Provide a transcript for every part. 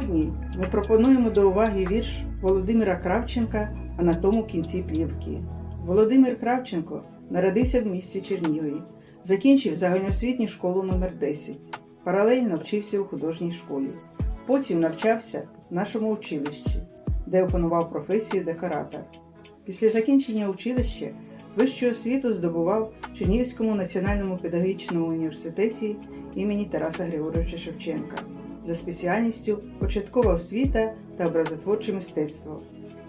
Сьогодні ми пропонуємо до уваги вірш Володимира Кравченка «А на тому кінці плівки. Володимир Кравченко народився в місті Чернігові, закінчив загальноосвітню школу номер 10 Паралельно вчився у художній школі. Потім навчався в нашому училищі, де опанував професію декоратор. Після закінчення училища вищу освіту здобував в Чернігівському національному педагогічному університеті імені Тараса Григоровича Шевченка за спеціальністю початкова освіта та образотворче мистецтво.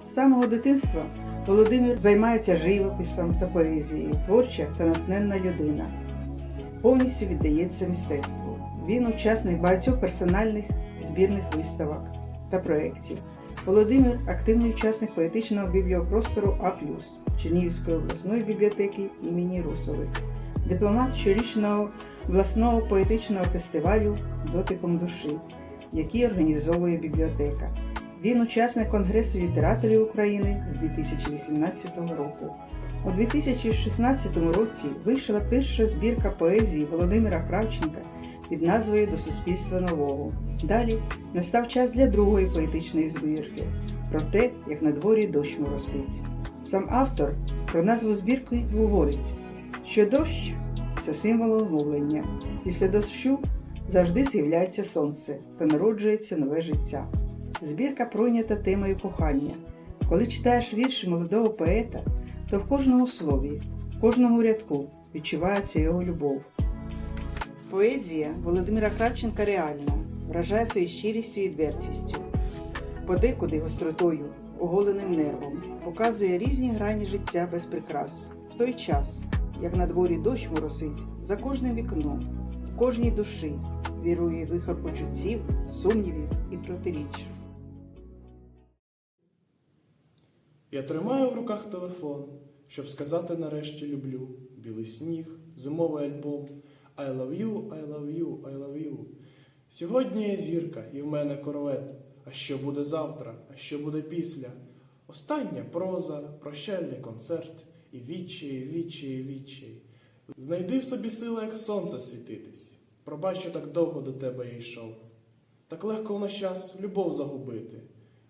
З самого дитинства Володимир займається живописом та поезією, творча та натхненна людина. Повністю віддається мистецтву. Він учасник багатьох персональних збірних виставок та проєктів. Володимир активний учасник поетичного бібліопростору А Чернігівської обласної бібліотеки імені Русових, дипломат щорічного обласного поетичного фестивалю Дотиком душі, який організовує бібліотека. Він учасник Конгресу літераторів України з 2018 року. У 2016 році вийшла перша збірка поезії Володимира Кравченка під назвою До суспільства нового. Далі настав час для другої поетичної збірки про те, як на дворі дощ моросить. Сам автор про назву збірки говорить, що дощ це символ оновлення. Після дощу завжди з'являється сонце та народжується нове життя. Збірка пройнята темою кохання. Коли читаєш вірші молодого поета, то в кожному слові, в кожному рядку відчувається його любов. Поезія Володимира Кравченка реальна, вражає своєю щирістю і відвертістю, подекуди гостротою, оголеним нервом, показує різні грані життя без прикрас. В той час, як на дворі дощ моросить, за кожним вікном, в кожній душі вірує вихор почуттів, сумнівів і протиріч. Я тримаю в руках телефон, щоб сказати нарешті люблю. Білий сніг, зимовий альбом. I love you, I love you, I love you. Сьогодні є зірка, і в мене корвет. А що буде завтра, а що буде після? Остання проза, прощальний концерт, і відчай, відчай, відчай. Знайди в собі сили, як сонце світитись. Пробач, що так довго до тебе я йшов. Так легко в наш час любов загубити,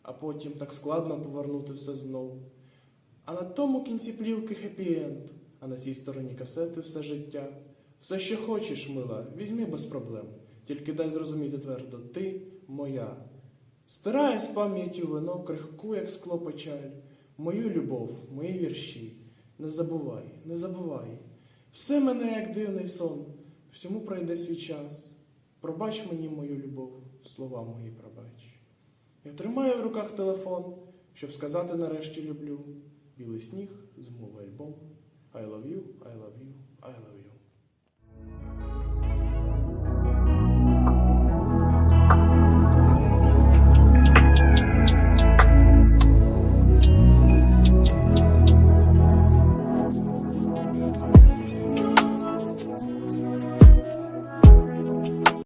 а потім так складно повернути все знов. А на тому кінці плівки хеппі-енд, а на цій стороні касети все життя. Все, що хочеш, мила, візьми без проблем. Тільки дай зрозуміти твердо, ти моя. Стирає з пам'яттю вино, крихку, як скло печаль, мою любов, мої вірші. Не забувай, не забувай. Все мене, як дивний сон, всьому пройде свій час. Пробач мені мою любов, слова мої пробач. Я тримаю в руках телефон, щоб сказати нарешті люблю. Білий сніг, зимовий альбом. I love you, I love you, I love you.